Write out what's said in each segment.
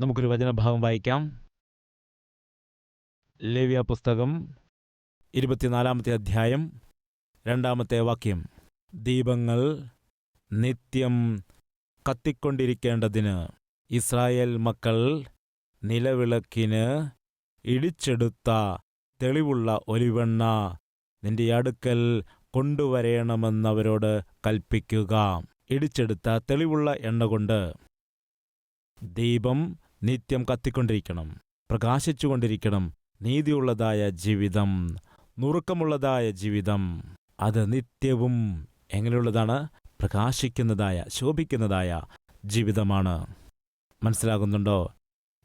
നമുക്കൊരു വചനഭാവം വായിക്കാം. ലേവ്യ പുസ്തകം ഇരുപത്തിനാലാമത്തെ അധ്യായം രണ്ടാമത്തെ വാക്യം. ദീപങ്ങൾ നിത്യം കത്തിക്കൊണ്ടിരിക്കേണ്ടതിന് ഇസ്രായേൽ മക്കൾ നിലവിളക്കിന് ഇടിച്ചെടുത്ത തെളിവുള്ള ഒലിവെണ്ണ നിന്റെ അടുക്കൽ കൊണ്ടുവരേണമെന്നവരോട് കൽപ്പിക്കുക. ഇടിച്ചെടുത്ത തെളിവുള്ള എണ്ണ കൊണ്ട് ദീപം നിത്യം കത്തിക്കൊണ്ടിരിക്കണം. പ്രകാശിച്ചുകൊണ്ടിരിക്കണം. നീതിയുള്ളതായ ജീവിതം നുറുക്കമുള്ളതായ ജീവിതം. അത് നിത്യവും എങ്ങനെയുള്ളതാണ്? പ്രകാശിക്കുന്നതായ ശോഭിക്കുന്നതായ ജീവിതമാണ്. മനസ്സിലാകുന്നുണ്ടോ?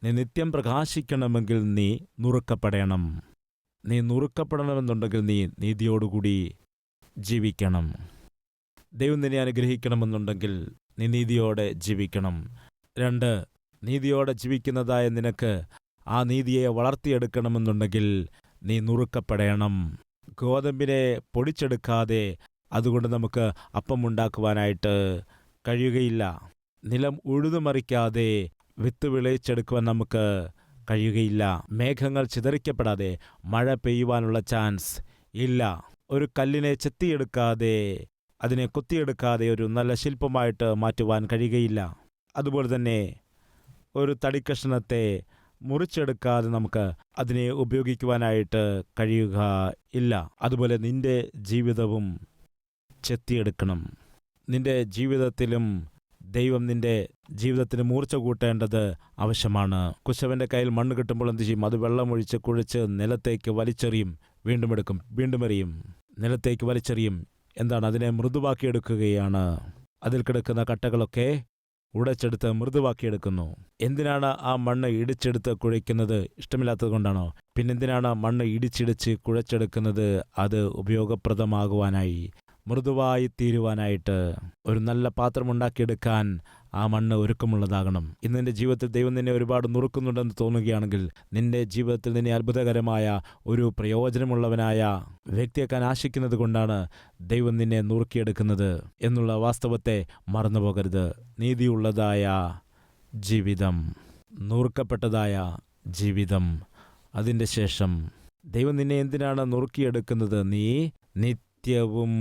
നീ നിത്യം പ്രകാശിക്കണമെങ്കിൽ നീ നുറുക്കപ്പെടണം. നീ നുറുക്കപ്പെടണമെന്നുണ്ടെങ്കിൽ നീ നീതിയോടുകൂടി ജീവിക്കണം. ദൈവം നിന്നെ അനുഗ്രഹിക്കണമെന്നുണ്ടെങ്കിൽ നീ നീതിയോടെ ജീവിക്കണം. രണ്ട് നീതിയോടെ ജീവിക്കുന്നതായ നിനക്ക് ആ നീതിയെ വളർത്തിയെടുക്കണമെന്നുണ്ടെങ്കിൽ നീ നുറുക്കപ്പെടണം. ഗോതമ്പിനെ പൊടിച്ചെടുക്കാതെ അതുകൊണ്ട് നമുക്ക് അപ്പമുണ്ടാക്കുവാനായിട്ട് കഴിയുകയില്ല. നിലം ഉഴുതുമറിക്കാതെ വിത്ത് വിളയിച്ചെടുക്കുവാൻ നമുക്ക് കഴിയുകയില്ല. മേഘങ്ങൾ ചിതറിക്കപ്പെടാതെ മഴ പെയ്യുവാനുള്ള ചാൻസ് ഇല്ല. ഒരു കല്ലിനെ ചെത്തിയെടുക്കാതെ അതിനെ കൊത്തിയെടുക്കാതെ ഒരു നല്ല ശില്പമായിട്ട് മാറ്റുവാൻ കഴിയുകയില്ല. അതുപോലെ തന്നെ ഒരു തടിക്കഷ്ണത്തെ മുറിച്ചെടുക്കാതെ നമുക്ക് അതിനെ ഉപയോഗിക്കുവാനായിട്ട് കഴിയുക ഇല്ല. അതുപോലെ നിന്റെ ജീവിതവും ചെത്തിയെടുക്കണം. നിന്റെ ജീവിതത്തിലും ദൈവം നിന്റെ ജീവിതത്തിന് മൂർച്ച കൂട്ടേണ്ടത് ആവശ്യമാണ്. കുശവന്റെ കയ്യിൽ മണ്ണ് കിട്ടുമ്പോൾ എന്ത് ചെയ്യും? അത് വെള്ളമൊഴിച്ച് കുഴിച്ച് നിലത്തേക്ക് വലിച്ചെറിയും. വീണ്ടും എടുക്കും. വീണ്ടും എറിയും. നിലത്തേക്ക് വലിച്ചെറിയും. എന്താണ്? അതിനെ മൃദുവാക്കിയെടുക്കുകയാണ്. അതിൽ കിടക്കുന്ന കട്ടകളൊക്കെ ഉടച്ചെടുത്ത് മൃദുവാക്കിയെടുക്കുന്നു. എന്തിനാണ് ആ മണ്ണ് ഇടിച്ചെടുത്ത് കുഴയ്ക്കുന്നത് ഇഷ്ടമില്ലാത്തത് കൊണ്ടാണോ? പിന്നെന്തിനാണ് മണ്ണ് ഇടിച്ചിടിച്ച് കുഴച്ചെടുക്കുന്നത് അത് ഉപയോഗപ്രദമാകുവാനായി മൃദുവായി തീരുവാനായിട്ട് ഒരു നല്ല പാത്രം ഉണ്ടാക്കിയെടുക്കാൻ ആ മണ്ണ് ഒരുക്കമുള്ളതാകണം. ഇന്ന് നിന്റെ ജീവിതത്തിൽ ദൈവം നിന്നെ ഒരുപാട് നുറുക്കുന്നുണ്ടെന്ന് തോന്നുകയാണെങ്കിൽ നിന്റെ ജീവിതത്തിൽ നിന്നെ അത്ഭുതകരമായ ഒരു പ്രയോജനമുള്ളവനായ വ്യക്തിയാക്കാൻ ആശിക്കുന്നത് കൊണ്ടാണ് ദൈവം നിന്നെ നുറുക്കിയെടുക്കുന്നത് എന്നുള്ള വാസ്തവത്തെ മറന്നുപോകരുത്. നീതിയുള്ളതായ ജീവിതം നുറുക്കപ്പെട്ടതായ ജീവിതം അതിന്റെ ശേഷം ദൈവം നിന്നെ എന്തിനാണ് നുറുക്കിയെടുക്കുന്നത്? നീ നിത്യവും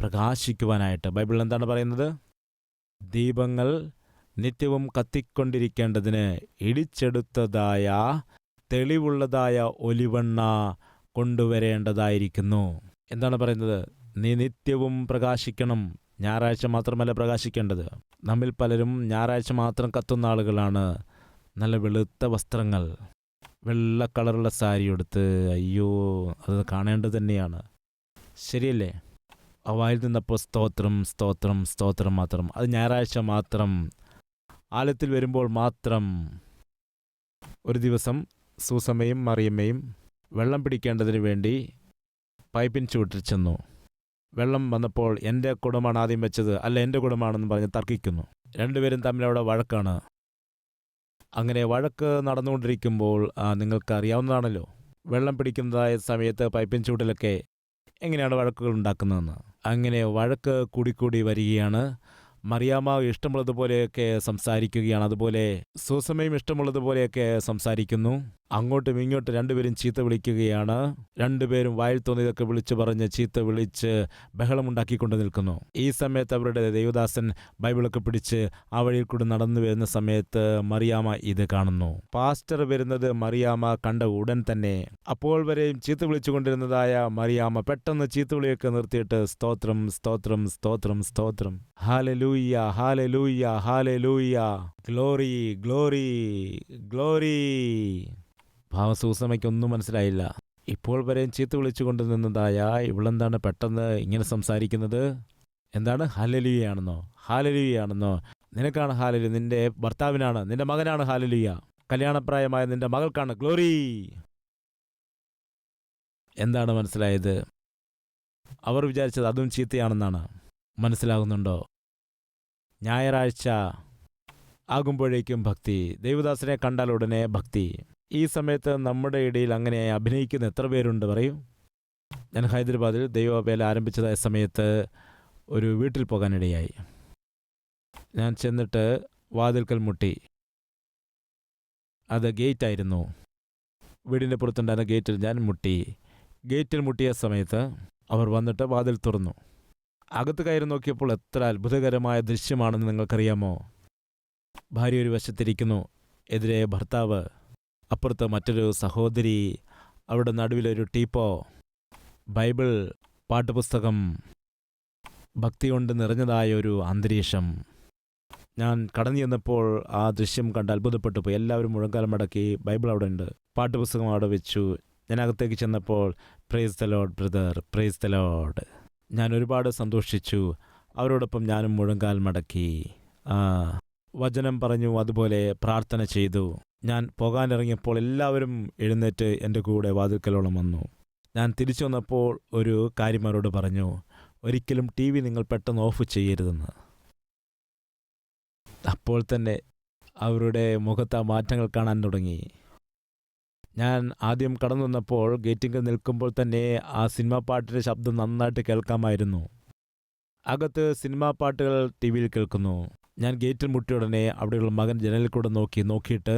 പ്രകാശിക്കുവാനായിട്ട്. ബൈബിൾ എന്താണ് പറയുന്നത്? ദീപങ്ങൾ നിത്യവും കത്തിക്കൊണ്ടിരിക്കേണ്ടതിന് ഇടിച്ചെടുത്തതായ തെളിവുള്ളതായ ഒലിവെണ്ണ കൊണ്ടുവരേണ്ടതായിരിക്കുന്നു. എന്താണ് പറയുന്നത്? നീ നിത്യവും പ്രകാശിക്കണം. ഞായറാഴ്ച മാത്രമല്ല പ്രകാശിക്കേണ്ടത്. നമ്മിൽ പലരും ഞായറാഴ്ച മാത്രം കത്തുന്ന ആളുകളാണ്. നല്ല വെളുത്ത വസ്ത്രങ്ങൾ വെള്ള കളറുള്ള സാരി എടുത്ത് അയ്യോ അത് കാണേണ്ടത് തന്നെയാണ്. ശരിയല്ലേ? ആ വായിൽ നിന്നപ്പോൾ സ്തോത്രം സ്തോത്രം സ്തോത്രം മാത്രം. അത് ഞായറാഴ്ച മാത്രം. ആലത്തിൽ വരുമ്പോൾ മാത്രം. ഒരു ദിവസം സൂസമ്മയും മറിയമ്മയും വെള്ളം പിടിക്കേണ്ടതിന് വേണ്ടി പൈപ്പിൻ ചുവട്ടിൽ ചെന്നു. വെള്ളം വന്നപ്പോൾ എന്റെ കുടമാണ് ആദ്യം വെച്ചത്. അല്ല എന്റെ കുടമാണെന്ന് പറഞ്ഞ് തർക്കിക്കുന്നു. രണ്ടുപേരും തമ്മിൽ അവിടെ വഴക്കാണ്. അങ്ങനെ വഴക്ക് നടന്നുകൊണ്ടിരിക്കുമ്പോൾ നിങ്ങൾക്ക് അറിയാവുന്നതാണല്ലോ. വെള്ളം പിടിക്കുന്നതായ സമയത്ത് പൈപ്പിൻ ചൂട്ടിലൊക്കെ എങ്ങനെയാണ് വഴക്കുകൾ ഉണ്ടാക്കുന്നതെന്ന്. അങ്ങനെ വഴക്ക് കൂടിക്കൂടി വരികയാണ്. മറിയാമ്മ ഇഷ്ടമുള്ളതുപോലെയൊക്കെ സംസാരിക്കുകയാണ്. അതുപോലെ സൂസമയും ഇഷ്ടമുള്ളതുപോലെയൊക്കെ സംസാരിക്കുന്നു. അങ്ങോട്ടും ഇങ്ങോട്ടും രണ്ടുപേരും ചീത്ത വിളിക്കുകയാണ്. രണ്ടുപേരും വായിൽ തോന്നിയതൊക്കെ വിളിച്ചു പറഞ്ഞ് ചീത്ത വിളിച്ച് ബഹളമുണ്ടാക്കിക്കൊണ്ട് നിൽക്കുന്നു. ഈ സമയത്ത് അവരുടെ ദേവദാസൻ ബൈബിളൊക്കെ പിടിച്ച് ആ വഴിയിൽ കൂടി നടന്നു വരുന്ന സമയത്ത് മറിയാമ ഇത് കാണുന്നു. പാസ്റ്റർ വരുന്നത് മറിയാമ കണ്ട ഉടൻ തന്നെ. അപ്പോൾ വരെയും ചീത്ത വിളിച്ചുകൊണ്ടിരുന്നതായ മറിയാമ പെട്ടെന്ന് ചീത്ത വിളിയൊക്കെ നിർത്തിയിട്ട് സ്തോത്രം സ്തോത്രം സ്തോത്രം സ്തോത്രം. Hallelujah hallelujah hallelujah glory glory glory. ഭാവസൂസമയ്ക്കൊന്നും മനസ്സിലായില്ല. ഇപ്പോൾ വരെയും ചീത്ത വിളിച്ചുകൊണ്ട് നിന്നതായ ഇവളെന്താണ് പെട്ടെന്ന് ഇങ്ങനെ സംസാരിക്കുന്നത്? എന്താണ്? ഹാലലിയാണെന്നോ ഹാലലിയാണെന്നോ നിനക്കാണ് ഹാലലി നിന്റെ ഭർത്താവിനാണ്. നിന്റെ മകനാണ് ഹാലലിയ. കല്യാണപ്രായമായ നിന്റെ മകൾക്കാണ് ഗ്ലോറി. എന്താണ് മനസ്സിലായത്? അവർ വിചാരിച്ചത് അതും ചീത്തയാണെന്നാണ്. മനസ്സിലാകുന്നുണ്ടോ? ഞായറാഴ്ച ആകുമ്പോഴേക്കും ഭക്തി. ദൈവദാസനെ കണ്ടാൽ ഉടനെ ഭക്തി. ഈ സമയത്ത് നമ്മുടെ ഇടയിൽ അങ്ങനെ അഭിനയിക്കുന്ന എത്ര പേരുണ്ട് പറയൂ? ഞാൻ ഹൈദരാബാദിൽ ദൈവവേല ആരംഭിച്ചതായ സമയത്ത് ഒരു വീട്ടിൽ പോകാനിടയായി. ഞാൻ ചെന്നിട്ട് വാതിൽക്കൽ മുട്ടി. അത് ഗേറ്റ് ആയിരുന്നു. വീടിന്റെ പുറത്തുണ്ടായിരുന്ന ഗേറ്റിൽ ഞാൻ മുട്ടി. ഗേറ്റിൽ മുട്ടിയ സമയത്ത് അവർ വന്നിട്ട് വാതിൽ തുറന്നു. അകത്ത് കയറി നോക്കിയപ്പോൾ എത്ര അത്ഭുതകരമായ ദൃശ്യമാണെന്ന് നിങ്ങൾക്കറിയാമോ? ഭാര്യ ഒരു വശത്തിരിക്കുന്നു. എതിരെ ഭർത്താവ്. അപ്പുറത്ത് മറ്റൊരു സഹോദരി അവിടെ നടുവിലൊരു ടീപ്പോ ബൈബിൾ പാട്ടുപുസ്തകം ഭക്തി കൊണ്ട് നിറഞ്ഞതായ ഒരു അന്തരീക്ഷം. ഞാൻ കടന്നു ചെന്നപ്പോൾ ആ ദൃശ്യം കണ്ട് അത്ഭുതപ്പെട്ടു പോയി. എല്ലാവരും മുഴങ്കാലം മടക്കി ബൈബിൾ അവിടെ ഉണ്ട്. പാട്ടുപുസ്തകം അവിടെ വെച്ചു. ഞാൻ അകത്തേക്ക് ചെന്നപ്പോൾ praise the lord brother praise the lord ഞാൻ ഒരുപാട് സന്തോഷിച്ചു. അവരോടൊപ്പം ഞാനും മുഴങ്കാൽ മടക്കി. വചനം പറഞ്ഞു അതുപോലെ പ്രാർത്ഥന ചെയ്തു. ഞാൻ പോകാനിറങ്ങിയപ്പോൾ എല്ലാവരും എഴുന്നേറ്റ് എന്റെ കൂടെ വാതിൽക്കലോളം വന്നു. ഞാൻ തിരിച്ചു വന്നപ്പോൾ ഒരു കാര്യമാരോട് പറഞ്ഞു ഒരിക്കലും ടി വി നിങ്ങൾ പെട്ടെന്ന് ഓഫ് ചെയ്യരുതെന്ന്. അപ്പോൾ തന്നെ അവരുടെ മുഖത്ത് ആ മാറ്റങ്ങൾ കാണാൻ തുടങ്ങി. ഞാൻ ആദ്യം കടന്നു വന്നപ്പോൾ ഗേറ്റിങ്ങിൽ നിൽക്കുമ്പോൾ തന്നെ ആ സിനിമാ പാട്ടിന്റെ ശബ്ദം നന്നായിട്ട് കേൾക്കാമായിരുന്നു. അകത്ത് സിനിമാ പാട്ടുകൾ ടി വിയിൽ കേൾക്കുന്നു. ഞാൻ ഗേറ്റിൽ മുട്ടിയ ഉടനെ അവിടെയുള്ള മകൻ ജനലിൽ കൂടെ നോക്കി നോക്കിയിട്ട്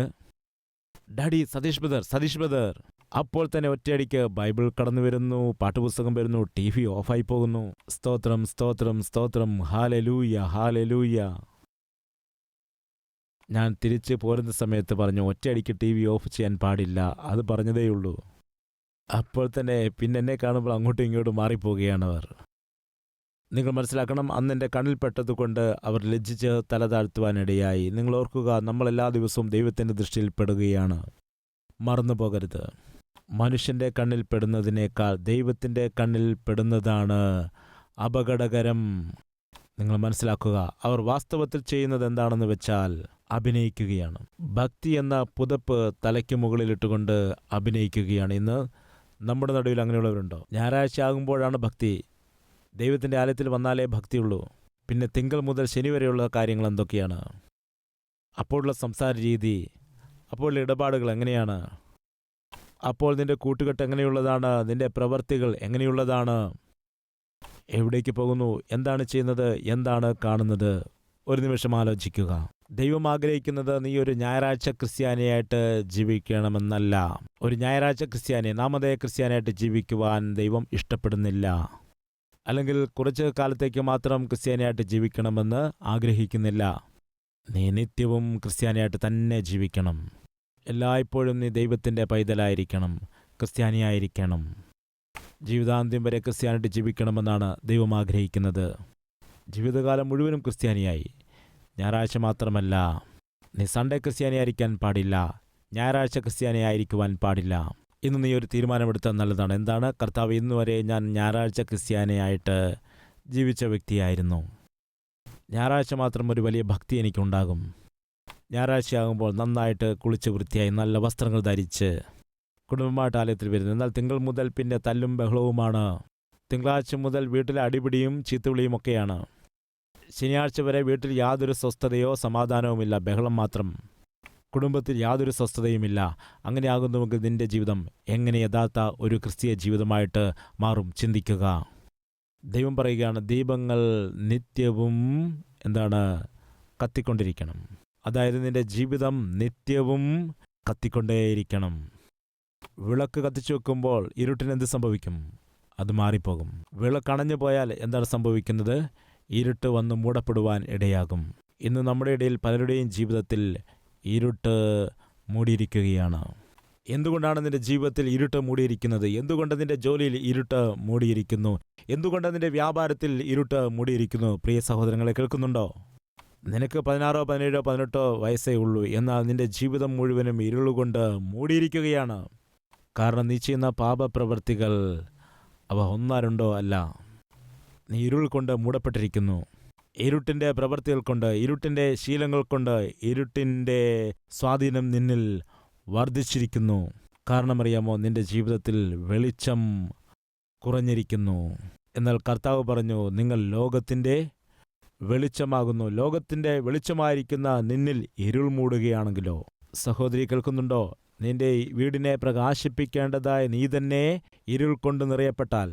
daddy Satish brother Satish brother അപ്പോൾ തന്നെ ഒറ്റയടിക്ക് ബൈബിൾ കടന്നു വരുന്നു പാട്ടുപുസ്തകം വരുന്നു ടി വി ഓഫായി പോകുന്നു. സ്തോത്രം സ്തോത്രം സ്തോത്രം. Hallelujah hallelujah. ഞാൻ തിരിച്ച് പോരുന്ന സമയത്ത് പറഞ്ഞു ഒറ്റയടിക്ക് ടി വി ഓഫ് ചെയ്യാൻ പാടില്ല. അത് പറഞ്ഞതേയുള്ളൂ. അപ്പോൾ തന്നെ പിന്നെ എന്നെ കാണുമ്പോൾ അങ്ങോട്ടും ഇങ്ങോട്ടും മാറിപ്പോവുകയാണ് അവർ. നിങ്ങൾ മനസ്സിലാക്കണം അന്ന് എന്റെ കണ്ണിൽ പെട്ടതുകൊണ്ട് അവർ ലജ്ജിച്ച് തല താഴ്ത്തുവാനിടയായി. നിങ്ങൾ ഓർക്കുക നമ്മൾ എല്ലാ ദിവസവും ദൈവത്തിന്റെ ദൃഷ്ടിയിൽ പെടുകയാണ്. മറന്നു പോകരുത്. മനുഷ്യന്റെ കണ്ണിൽപ്പെടുന്നതിനേക്കാൾ ദൈവത്തിന്റെ കണ്ണിൽപ്പെടുന്നതാണ് അപകടകരം. നിങ്ങൾ മനസ്സിലാക്കുക അവർ വാസ്തവത്തിൽ ചെയ്യുന്നത് എന്താണെന്ന് വെച്ചാൽ അഭിനയിക്കുകയാണ്. ഭക്തി എന്ന പുതപ്പ് തലയ്ക്ക് മുകളിലിട്ടുകൊണ്ട് അഭിനയിക്കുകയാണ്. ഇന്ന് നമ്മുടെ നടുവിൽ അങ്ങനെയുള്ളവരുണ്ടോ? ഞായറാഴ്ച ആകുമ്പോഴാണ് ഭക്തി. ദൈവത്തിന്റെ ആലയത്തിൽ വന്നാലേ ഭക്തിയുള്ളൂ. പിന്നെ തിങ്കൾ മുതൽ ശനി വരെയുള്ള കാര്യങ്ങൾ എന്തൊക്കെയാണ്? അപ്പോഴുള്ള സംസാര രീതി അപ്പോൾ ഇടപാടുകൾ എങ്ങനെയാണ്? അപ്പോൾ നിന്റെ കൂട്ടുകെട്ട് എങ്ങനെയുള്ളതാണ്? നിന്റെ പ്രവർത്തികൾ എങ്ങനെയുള്ളതാണ്? എവിടേക്ക് പോകുന്നു? എന്താണ് ചെയ്യുന്നത്? എന്താണ് കാണുന്നത്? ഒരു നിമിഷം ആലോചിക്കുക. ദൈവം ആഗ്രഹിക്കുന്നത് നീ ഒരു ഞായറാഴ്ച ക്രിസ്ത്യാനിയായിട്ട് ജീവിക്കണമെന്നല്ല. ഒരു ഞായറാഴ്ച ക്രിസ്ത്യാനി നാമതേ ക്രിസ്ത്യാനിയായിട്ട് ജീവിക്കുവാൻ ദൈവം ഇഷ്ടപ്പെടുന്നില്ല. അല്ലെങ്കിൽ കുറച്ച് കാലത്തേക്ക് മാത്രം ക്രിസ്ത്യാനിയായിട്ട് ജീവിക്കണമെന്ന് ആഗ്രഹിക്കുന്നില്ല. നീ നിത്യവും ക്രിസ്ത്യാനിയായിട്ട് തന്നെ ജീവിക്കണം. എല്ലായ്പ്പോഴും നീ ദൈവത്തിന്റെ പൈതലായിരിക്കണം. ക്രിസ്ത്യാനിയായിരിക്കണം. ജീവിതാന്ത്യം വരെ ക്രിസ്ത്യാനിയായിട്ട് ജീവിക്കണമെന്നാണ് ദൈവം ആഗ്രഹിക്കുന്നത്. ജീവിതകാലം മുഴുവനും ക്രിസ്ത്യാനിയായി. ഞായറാഴ്ച മാത്രമല്ല. നീ സൺഡേ ക്രിസ്ത്യാനിയായിരിക്കാൻ പാടില്ല. ഞായറാഴ്ച ക്രിസ്ത്യാനിയായിരിക്കുവാൻ പാടില്ല. ഇന്ന് നീ ഒരു തീരുമാനമെടുത്താൽ നല്ലതാണ്. എന്താണ്? കർത്താവ് ഇന്ന് വരെ ഞാൻ ഞായറാഴ്ച ക്രിസ്ത്യാനിയായിട്ട് ജീവിച്ച വ്യക്തിയായിരുന്നു. ഞായറാഴ്ച മാത്രം ഒരു വലിയ ഭക്തി എനിക്കുണ്ടാകും. ഞായറാഴ്ചയാകുമ്പോൾ നന്നായിട്ട് കുളിച്ച് വൃത്തിയായി നല്ല വസ്ത്രങ്ങൾ ധരിച്ച് കുടുംബമായിട്ട് ആലയത്തിൽ വരുന്നു. എന്നാൽ തിങ്കൾ മുതൽ പിന്നെ തല്ലും ബഹളവുമാണ്. തിങ്കളാഴ്ച മുതൽ വീട്ടിലെ അടിപിടിയും ചീത്തുവിളിയും ഒക്കെയാണ്. ശനിയാഴ്ച വരെ വീട്ടിൽ യാതൊരു സ്വസ്ഥതയോ സമാധാനവുമില്ല. ബഹളം മാത്രം. കുടുംബത്തിൽ യാതൊരു സ്വസ്ഥതയുമില്ല. അങ്ങനെയാകുന്നുവെങ്കിൽ നിന്റെ ജീവിതം എങ്ങനെ യഥാർത്ഥ ഒരു ക്രിസ്തീയ ജീവിതമായിട്ട് മാറും? ചിന്തിക്കുക. ദൈവം പറയുകയാണ് ദീപങ്ങൾ നിത്യവും എന്താണ്? കത്തിക്കൊണ്ടിരിക്കണം. അതായത് നിന്റെ ജീവിതം നിത്യവും കത്തിക്കൊണ്ടേയിരിക്കണം. വിളക്ക് കത്തിച്ചു വെക്കുമ്പോൾ ഇരുട്ടിന് എന്ത് സംഭവിക്കും? അത് മാറിപ്പോകും. വിളക്കണഞ്ഞു പോയാൽ എന്താണ് സംഭവിക്കുന്നത്? ഇരുട്ട് വന്ന് മൂടപ്പെടുവാൻ ഇടയാകും. ഇന്ന് നമ്മുടെ ഇടയിൽ പലരുടെയും ജീവിതത്തിൽ ഇരുട്ട് മൂടിയിരിക്കുകയാണ്. എന്തുകൊണ്ടാണ് നിന്റെ ജീവിതത്തിൽ ഇരുട്ട് മൂടിയിരിക്കുന്നത്? എന്തുകൊണ്ട് നിന്റെ ജോലിയിൽ ഇരുട്ട് മൂടിയിരിക്കുന്നു? എന്തുകൊണ്ട് നിന്റെ വ്യാപാരത്തിൽ ഇരുട്ട് മൂടിയിരിക്കുന്നു? പ്രിയ സഹോദരങ്ങളെ കേൾക്കുന്നുണ്ടോ? നിനക്ക് പതിനാറോ പതിനേഴോ പതിനെട്ടോ വയസ്സേ ഉള്ളൂ. എന്നാൽ നിന്റെ ജീവിതം മുഴുവനും ഇരുളുകൊണ്ട് മൂടിയിരിക്കുകയാണ്. കാരണം നീ ചെയ്യുന്ന പാപപ്രവർത്തികൾ അവ ഒന്നാരുണ്ടോ അല്ല. നീ ഇരുൾ കൊണ്ട് മൂടപ്പെട്ടിരിക്കുന്നു. ഇരുട്ടിന്റെ പ്രവൃത്തികൾ കൊണ്ട് ഇരുട്ടിന്റെ ശീലങ്ങൾ കൊണ്ട് ഇരുട്ടിന്റെ സ്വാധീനം നിന്നിൽ വർദ്ധിച്ചിരിക്കുന്നു. കാരണമറിയാമോ നിന്റെ ജീവിതത്തിൽ വെളിച്ചം കുറഞ്ഞിരിക്കുന്നു. എന്നാൽ കർത്താവ് പറഞ്ഞു നിങ്ങൾ ലോകത്തിന്റെ വെളിച്ചമാകുന്നു. ലോകത്തിന്റെ വെളിച്ചമായിരിക്കുന്ന നിന്നിൽ ഇരുൾ മൂടുകയാണെങ്കിലോ? സഹോദരി കേൾക്കുന്നുണ്ടോ? നിന്റെ വീടിനെ പ്രകാശിപ്പിക്കേണ്ടതായ നീ തന്നെ ഇരുൾ കൊണ്ട് നിറയപ്പെട്ടാൽ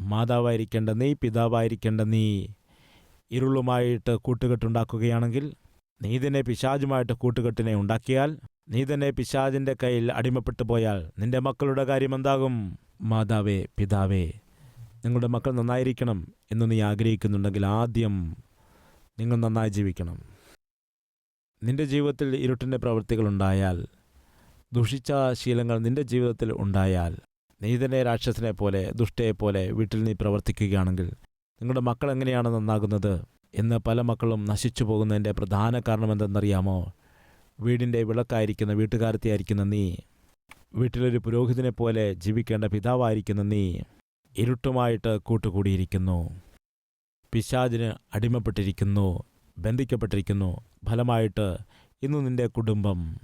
മാതാവായിരിക്കേണ്ട നീ പിതാവായിരിക്കേണ്ട നീ ഇരുളുമായിട്ട് കൂട്ടുകെട്ടുണ്ടാക്കുകയാണെങ്കിൽ നീ തന്നെ പിശാചുമായിട്ട് കൂട്ടുകെട്ടിനെ ഉണ്ടാക്കിയാൽ നീ തന്നെ പിശാചിന്റെ കയ്യിൽ അടിമപ്പെട്ടു പോയാൽ നിന്റെ മക്കളുടെ കാര്യം എന്താകും മാതാവേ പിതാവേ നിങ്ങളുടെ മക്കൾ നന്നായിരിക്കണം എന്ന് നീ ആഗ്രഹിക്കുന്നുണ്ടെങ്കിൽ ആദ്യം നിങ്ങൾ നന്നായി ജീവിക്കണം. നിന്റെ ജീവിതത്തിൽ ഇരുട്ടിന്റെ പ്രവൃത്തികൾ ഉണ്ടായാൽ ദുഷിച്ച ശീലങ്ങൾ നിന്റെ ജീവിതത്തിൽ ഉണ്ടായാൽ നീ തന്നെ രാക്ഷസനെ പോലെ ദുഷ്ടയെ പോലെ വീട്ടിൽ നീ പ്രവർത്തിക്കുകയാണെങ്കിൽ നിങ്ങളുടെ മക്കൾ എങ്ങനെയാണ് നന്നാകുന്നത് എന്ന് പല മക്കളും നശിച്ചു പോകുന്നതിന്റെ പ്രധാന കാരണം എന്തെന്നറിയാമോ? വീടിന്റെ വിളക്കായിരിക്കുന്ന വീട്ടുകാരത്തെയായിരിക്കുന്ന നീ വീട്ടിലൊരു പുരോഹിതനെ പോലെ ജീവിക്കേണ്ട പിതാവായിരിക്കുന്ന നീ ഇരുട്ടുമായിട്ട് കൂട്ടുകൂടിയിരിക്കുന്നു. പിശാചിന് അടിമപ്പെട്ടിരിക്കുന്നു ബന്ധിക്കപ്പെട്ടിരിക്കുന്നു ഫലമായിട്ട് ഇന്ന് നിന്റെ കുടുംബം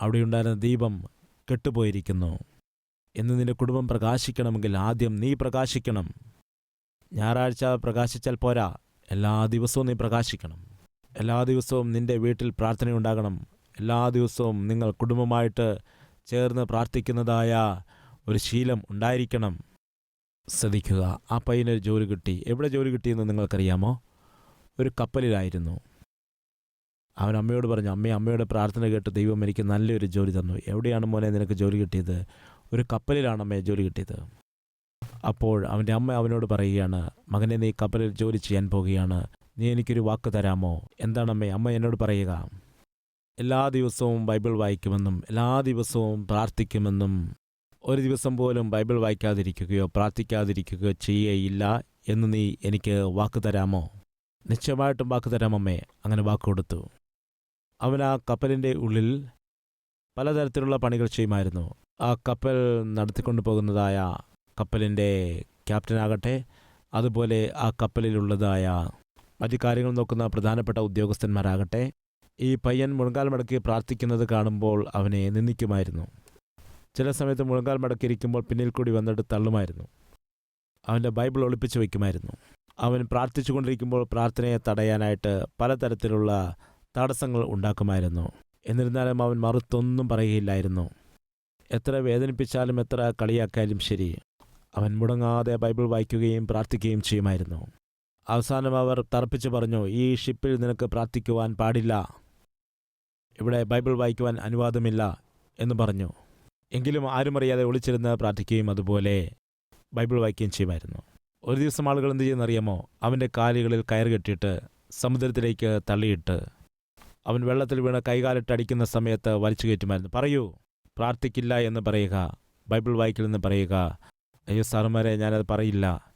അവിടെയുണ്ടായിരുന്ന ദീപം കെട്ടുപോയിരിക്കുന്നു. ഇന്ന് നിന്റെ കുടുംബം പ്രകാശിക്കണമെങ്കിൽ ആദ്യം നീ പ്രകാശിക്കണം. ഞായറാഴ്ച പ്രകാശിച്ചാൽ പോരാ. എല്ലാ ദിവസവും നീ പ്രകാശിക്കണം. എല്ലാ ദിവസവും നിന്റെ വീട്ടിൽ പ്രാർത്ഥനയുണ്ടാകണം എല്ലാ ദിവസവും നിങ്ങൾ കുടുംബമായിട്ട് ചേർന്ന് പ്രാർത്ഥിക്കുന്നതായ ഒരു ശീലം ഉണ്ടായിരിക്കണം. ശ്രദ്ധിക്കുക ആ പയ്യനൊരു ജോലി കിട്ടി. എവിടെ ജോലി കിട്ടിയെന്ന് നിങ്ങൾക്കറിയാമോ? ഒരു കപ്പലിലായിരുന്നു. അവൻ അമ്മയോട് പറഞ്ഞു അമ്മേ അമ്മയുടെ പ്രാർത്ഥന കേട്ട് ദൈവം എനിക്ക് നല്ലൊരു ജോലി തന്നു. എവിടെയാണ് മോനെ നിനക്ക് ജോലി കിട്ടിയത്? ഒരു കപ്പലിലാണ് അമ്മയെ ജോലി കിട്ടിയത്. അപ്പോൾ അവന്റെ അമ്മ അവനോട് പറയുകയാണ് മകനെ നീ കപ്പലിൽ ജോലി ചെയ്യാൻ പോവുകയാണ് നീ എനിക്കൊരു വാക്ക് തരാമോ? എന്താണമ്മേ? അമ്മ എന്നോട് പറയുക എല്ലാ ദിവസവും ബൈബിൾ വായിക്കുമെന്നും എല്ലാ ദിവസവും പ്രാർത്ഥിക്കുമെന്നും ഒരു ദിവസം പോലും ബൈബിൾ വായിക്കാതിരിക്കുകയോ പ്രാർത്ഥിക്കാതിരിക്കുകയോ ചെയ്യുകയില്ല എന്ന് നീ എനിക്ക് വാക്ക് തരാമോ? നിശ്ചയമായിട്ടും വാക്ക് തരാമമ്മേ. അങ്ങനെ വാക്ക് കൊടുത്തു. അവൻ ആ കപ്പലിന്റെ ഉള്ളിൽ പലതരത്തിലുള്ള പണികൾ ചെയ്യുമായിരുന്നു. ആ കപ്പൽ നടത്തിക്കൊണ്ടു പോകുന്നതായ കപ്പലിന്റെ ക്യാപ്റ്റനാകട്ടെ അതുപോലെ ആ കപ്പലിലുള്ളതായ മറ്റു കാര്യങ്ങൾ നോക്കുന്ന പ്രധാനപ്പെട്ട ഉദ്യോഗസ്ഥന്മാരാകട്ടെ. ഈ പയ്യൻ മുഴങ്കാൽ മടക്കി പ്രാർത്ഥിക്കുന്നത് കാണുമ്പോൾ അവനെ നിന്ദിക്കുമായിരുന്നു. ചില സമയത്ത് മുഴങ്കാൽ മടക്കിയിരിക്കുമ്പോൾ പിന്നിൽ കൂടി വന്നിട്ട് തള്ളുമായിരുന്നു. അവന്റെ ബൈബിൾ ഒളിപ്പിച്ചു വയ്ക്കുമായിരുന്നു. അവൻ പ്രാർത്ഥിച്ചു കൊണ്ടിരിക്കുമ്പോൾ പ്രാർത്ഥനയെ തടയാനായിട്ട് പലതരത്തിലുള്ള തടസ്സങ്ങൾ ഉണ്ടാക്കുമായിരുന്നു. എന്നിരുന്നാലും അവൻ മറുത്തൊന്നും പറയുകയില്ലായിരുന്നു. എത്ര വേദനിപ്പിച്ചാലും എത്ര കളിയാക്കാലും ശരി. അവൻ മുടങ്ങാതെ ബൈബിൾ വായിക്കുകയും പ്രാർത്ഥിക്കുകയും ചെയ്യുമായിരുന്നു. അവസാനം അവർ തറപ്പിച്ചു പറഞ്ഞു ഈ ഷിപ്പിൽ നിനക്ക് പ്രാർത്ഥിക്കുവാൻ പാടില്ല. ഇവിടെ ബൈബിൾ വായിക്കുവാൻ അനുവാദമില്ല എന്ന് പറഞ്ഞു. എങ്കിലും ആരും അറിയാതെ ഒളിച്ചിരുന്ന് പ്രാർത്ഥിക്കുകയും അതുപോലെ ബൈബിൾ വായിക്കുകയും ചെയ്യുമായിരുന്നു. ഒരു ദിവസം ആളുകൾ എന്ത് ചെയ്യുന്നറിയാമോ അവന്റെ കാലുകളിൽ കയർ കെട്ടിയിട്ട് സമുദ്രത്തിലേക്ക് തള്ളിയിട്ട് അവൻ വെള്ളത്തിൽ വീണ് കൈകാലിട്ട് അടിക്കുന്ന സമയത്ത് വലിച്ചു കയറ്റുമായിരുന്നു. പറയൂ പ്രാർത്ഥിക്കില്ല എന്ന് പറയുക ബൈബിൾ വായിക്കില്ലെന്ന് പറയുക അയ്യോ സാറുമാരെ ഞാനത് പറയില്ല.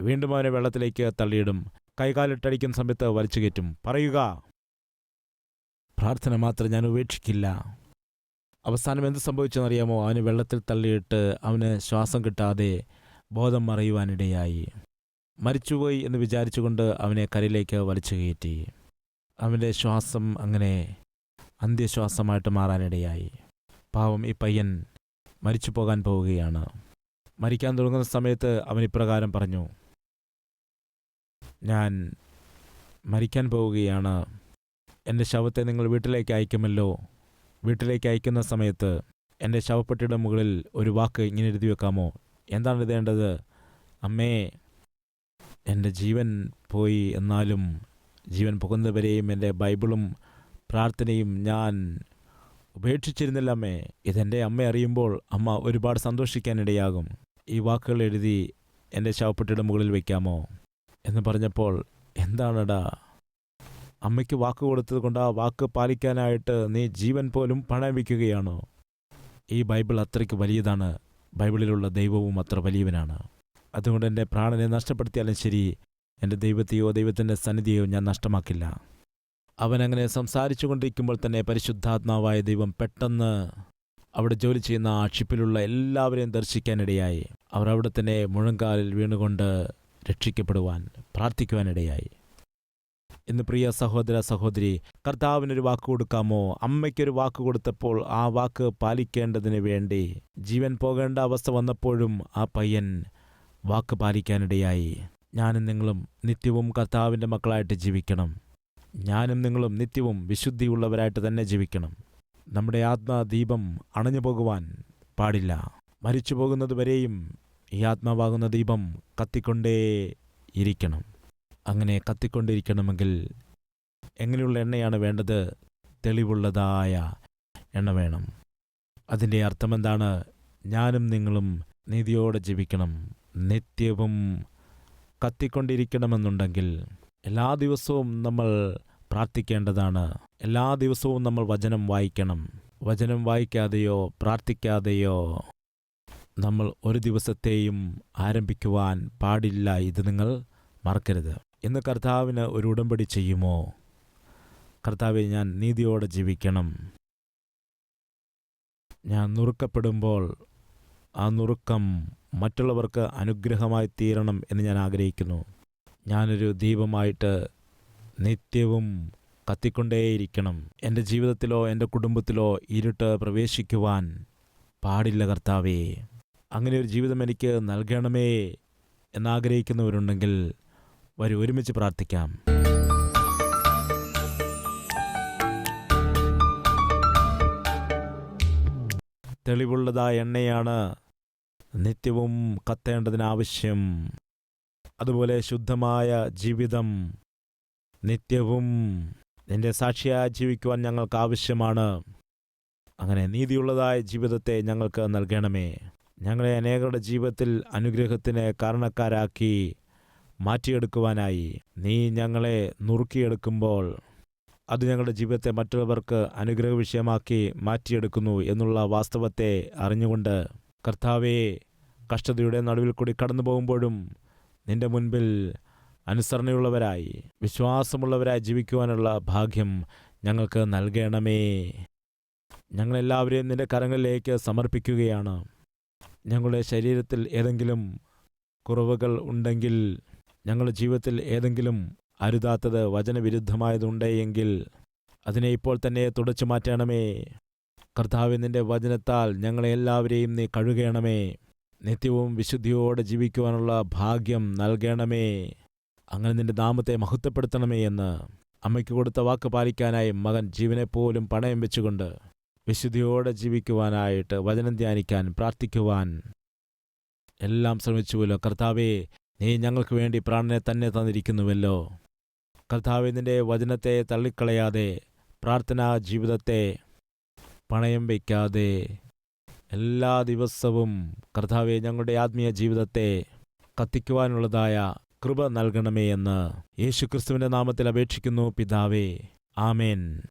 വീണ്ടും അവനെ വെള്ളത്തിലേക്ക് തള്ളിയിടും. കൈകാലിട്ടടിക്കുന്ന സമയത്ത് വലിച്ചു കയറ്റും. പറയുക പ്രാർത്ഥന മാത്രം ഞാൻ ഉപേക്ഷിക്കില്ല. അവസാനം എന്ത് സംഭവിച്ചെന്നറിയാമോ? അവന് വെള്ളത്തിൽ തള്ളിയിട്ട് അവന് ശ്വാസം കിട്ടാതെ ബോധം മറയുവാനിടയായി. മരിച്ചുപോയി എന്ന് വിചാരിച്ചുകൊണ്ട് അവനെ കരയിലേക്ക് വലിച്ചു കയറ്റി. അവന്റെ ശ്വാസം അങ്ങനെ അന്ത്യശ്വാസമായിട്ട് മാറാനിടയായി. പാവം ഈ പയ്യൻ മരിച്ചു പോകാൻ പോവുകയാണ്. മരിക്കാൻ തുടങ്ങുന്ന സമയത്ത് അവൻ ഇപ്രകാരം പറഞ്ഞു ഞാൻ മരിക്കാൻ പോവുകയാണ്. എന്റെ ശവത്തെ നിങ്ങൾ വീട്ടിലേക്ക് അയക്കുമല്ലോ. വീട്ടിലേക്ക് അയക്കുന്ന സമയത്ത് എന്റെ ശവപ്പെട്ടിയുടെ മുകളിൽ ഒരു വാക്ക് ഇങ്ങനെ എഴുതി വെക്കാമോ? എന്താണ് എഴുതേണ്ടത്? അമ്മേ എന്റെ ജീവൻ പോയി എന്നാലും ജീവൻ പോകുന്നവരെയും എന്റെ ബൈബിളും പ്രാർത്ഥനയും ഞാൻ ഉപേക്ഷിച്ചിരുന്നില്ല അമ്മേ. ഇതെന്റെ അമ്മ അറിയുമ്പോൾ അമ്മ ഒരുപാട് സന്തോഷിക്കാനിടയാകും ഈ വാക്കുകൾ എഴുതി എന്റെ ശവപ്പെട്ടിയുടെ മുകളിൽ വയ്ക്കാമോ? എന്ന് പറഞ്ഞപ്പോൾ എന്താണടാ? അമ്മയ്ക്ക് വാക്ക് കൊടുത്തത് കൊണ്ട് ആ വാക്ക് പാലിക്കാനായിട്ട് നീ ജീവൻ പോലും പണയം വയ്ക്കുകയാണോ? ഈ ബൈബിൾ അത്രയ്ക്ക് വലിയതാണ്. ബൈബിളിലുള്ള ദൈവവും അത്ര വലിയവനാണ്. അതുകൊണ്ട് എന്റെ പ്രാണനെ നഷ്ടപ്പെടുത്തിയാലും ശരി എന്റെ ദൈവത്തെയോ ദൈവത്തിന്റെ സന്നിധിയോ ഞാൻ നഷ്ടമാക്കില്ല. അവനങ്ങനെ സംസാരിച്ചു കൊണ്ടിരിക്കുമ്പോൾ തന്നെ പരിശുദ്ധാത്മാവായ ദൈവം പെട്ടെന്ന് അവിടെ ജോലി ചെയ്യുന്ന ആ ഷിപ്പിലുള്ള എല്ലാവരെയും ദർശിക്കാനിടയായി അവർ അവിടെ തന്നെ മുഴങ്കാലിൽ വീണുകൊണ്ട് രക്ഷിക്കപ്പെടുവാൻ പ്രാർത്ഥിക്കുവാനിടയായി ഇന്ന് പ്രിയ സഹോദര സഹോദരി കർത്താവിനൊരു വാക്ക് കൊടുക്കാമോ? അമ്മയ്ക്കൊരു വാക്ക് കൊടുത്തപ്പോൾ ആ വാക്ക് പാലിക്കേണ്ടതിന് വേണ്ടി ജീവൻ പോകേണ്ട അവസ്ഥ വന്നപ്പോഴും ആ പയ്യൻ വാക്ക് പാലിക്കാനിടയായി ഞാനും നിങ്ങളും നിത്യവും കർത്താവിന്റെ മക്കളായിട്ട് ജീവിക്കണം. ഞാനും നിങ്ങളും നിത്യവും വിശുദ്ധിയുള്ളവരായിട്ട് തന്നെ ജീവിക്കണം. നമ്മുടെ ആത്മാദീപം അണഞ്ഞു പോകുവാൻ പാടില്ല. മരിച്ചു പോകുന്നതുവരെയും ഈ ആത്മാവാകുന്ന ദീപം കത്തിക്കൊണ്ടേ ഇരിക്കണം. അങ്ങനെ കത്തിക്കൊണ്ടിരിക്കണമെങ്കിൽ എങ്ങനെയുള്ള എണ്ണയാണ് വേണ്ടത്? തെളിവുള്ളതായ എണ്ണ വേണം. അതിന്റെ അർത്ഥമെന്താണ് ഞാനും നിങ്ങളും നീതിയോടെ ജീവിക്കണം. നിത്യവും കത്തിക്കൊണ്ടിരിക്കണമെന്നുണ്ടെങ്കിൽ എല്ലാ ദിവസവും നമ്മൾ പ്രാർത്ഥിക്കേണ്ടതാണ്. എല്ലാ ദിവസവും നമ്മൾ വചനം വായിക്കണം. വചനം വായിക്കാതെയോ പ്രാർത്ഥിക്കാതെയോ നമ്മൾ ഒരു ദിവസത്തെയും ആരംഭിക്കുവാൻ പാടില്ല ഇത് നിങ്ങൾ മറക്കരുത്. ഇന്ന് കർത്താവിന് ഒരു ഉടമ്പടി ചെയ്യുമോ? കർത്താവെ ഞാൻ നീതിയോടെ ജീവിക്കണം. ഞാൻ നുറുക്കപ്പെടുമ്പോൾ ആ നുറുക്കം മറ്റുള്ളവർക്ക് അനുഗ്രഹമായി തീരണം എന്ന് ഞാൻ ആഗ്രഹിക്കുന്നു. ഞാനൊരു ദീപമായിട്ട് നിത്യവും കത്തിക്കൊണ്ടേയിരിക്കണം. എന്റെ ജീവിതത്തിലോ എന്റെ കുടുംബത്തിലോ ഇരുട്ട് പ്രവേശിക്കുവാൻ പാടില്ല കർത്താവേ. അങ്ങനെ ഒരു ജീവിതം എനിക്ക് നൽകണമേ എന്നാഗ്രഹിക്കുന്നവരുണ്ടെങ്കിൽ വരും ഒരുമിച്ച് പ്രാർത്ഥിക്കാം. തെളിവുള്ളതായ എണ്ണയാണ് നിത്യവും കത്തേണ്ടതിനാവശ്യം. അതുപോലെ ശുദ്ധമായ ജീവിതം നിത്യവും നിന്റെ സാക്ഷിയായി ജീവിക്കുവാൻ ഞങ്ങൾക്ക് ആവശ്യമാണ്. അങ്ങനെ നീതിയുള്ളതായ ജീവിതത്തെ ഞങ്ങൾക്ക് നൽകണമേ. ഞങ്ങളെ അനേകരുടെ ജീവിതത്തിൽ അനുഗ്രഹത്തിന് കാരണക്കാരാക്കി മാറ്റിയെടുക്കുവാനായി നീ ഞങ്ങളെ നുറുക്കിയെടുക്കുമ്പോൾ അത് ഞങ്ങളുടെ ജീവിതത്തെ മറ്റുള്ളവർക്ക് അനുഗ്രഹ വിഷയമാക്കി മാറ്റിയെടുക്കുന്നു എന്നുള്ള വാസ്തവത്തെ അറിഞ്ഞുകൊണ്ട് കർത്താവെ കഷ്ടതയുടെ നടുവിൽ കൂടി കടന്നു പോകുമ്പോഴും നിന്റെ മുൻപിൽ അനുസരണയുള്ളവരായി വിശ്വാസമുള്ളവരായി ജീവിക്കുവാനുള്ള ഭാഗ്യം ഞങ്ങൾക്ക് നൽകണമേ. ഞങ്ങളെല്ലാവരെയും നിന്റെ കരങ്ങളിലേക്ക് സമർപ്പിക്കുകയാണ്. ഞങ്ങളുടെ ശരീരത്തിൽ ഏതെങ്കിലും കുറവുകൾ ഉണ്ടെങ്കിൽ ഞങ്ങളുടെ ജീവിതത്തിൽ ഏതെങ്കിലും അരുതാത്തത് വചനവിരുദ്ധമായതുണ്ടെങ്കിൽ അതിനെ ഇപ്പോൾ തന്നെ തുടച്ചു മാറ്റണമേ. കർത്താവ് നിന്റെ വചനത്താൽ ഞങ്ങളെ എല്ലാവരെയും നീ കഴുകണമേ. നിത്യവും വിശുദ്ധിയോടെ ജീവിക്കുവാനുള്ള ഭാഗ്യം നൽകണമേ. അങ്ങനെ നിന്റെ നാമത്തെ മഹത്വപ്പെടുത്തണമേ എന്ന് അമ്മയ്ക്ക് കൊടുത്ത വാക്ക് പാലിക്കാനായി മകൻ ജീവനെപ്പോലും പണയം വെച്ചുകൊണ്ട് വിശുദ്ധിയോടെ ജീവിക്കുവാനായിട്ട് വചനം ധ്യാനിക്കാൻ പ്രാർത്ഥിക്കുവാൻ എല്ലാം ശ്രമിച്ചുവല്ലോ. കർത്താവേ നീ ഞങ്ങൾക്ക് വേണ്ടി പ്രാണനെ തന്നെ തന്നിരിക്കുന്നുവല്ലോ. കർത്താവെ നിന്റെ വചനത്തെ തള്ളിക്കളയാതെ പ്രാർത്ഥനാ ജീവിതത്തെ പണയം വയ്ക്കാതെ എല്ലാ ദിവസവും കർത്താവെ ഞങ്ങളുടെ ആത്മീയ ജീവിതത്തെ കത്തിക്കുവാനുള്ളതായ കൃപ നൽകണമേ എന്ന് യേശുക്രിസ്തുവിന്റെ നാമത്തിൽ അപേക്ഷിക്കുന്നു. പിതാവേ ആമേൻ.